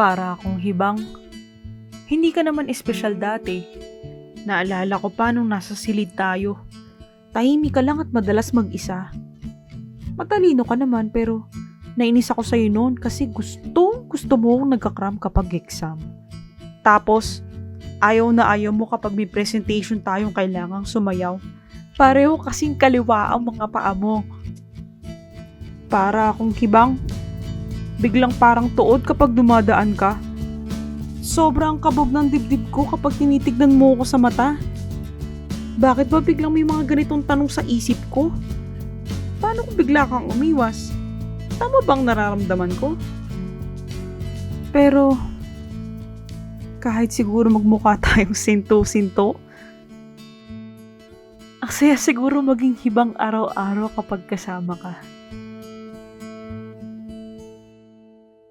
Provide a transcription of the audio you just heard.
Para akong hibang. Hindi ka naman espesyal dati. Naalala ko pa nung nasa silid tayo. Tahimik ka lang at madalas mag-isa. Matalino ka naman pero nainis ako sa'yo noon kasi gusto, gusto mo akong nagkakram kapag exam. Tapos, ayaw na ayaw mo kapag may presentation tayong kailangang sumayaw. Pareho kasing kaliwa ang mga paa mo. Para akong kibang. Biglang parang tuod kapag dumadaan ka. Sobrang kabog ng dibdib ko kapag tinitignan mo ako sa mata. Bakit ba biglang may mga ganitong tanong sa isip ko? Paano kung bigla kang umiwas? Tama bang nararamdaman ko? Pero, kahit siguro magmukha tayong sinto-sinto, ang saya siguro maging hibang araw-araw kapag kasama ka.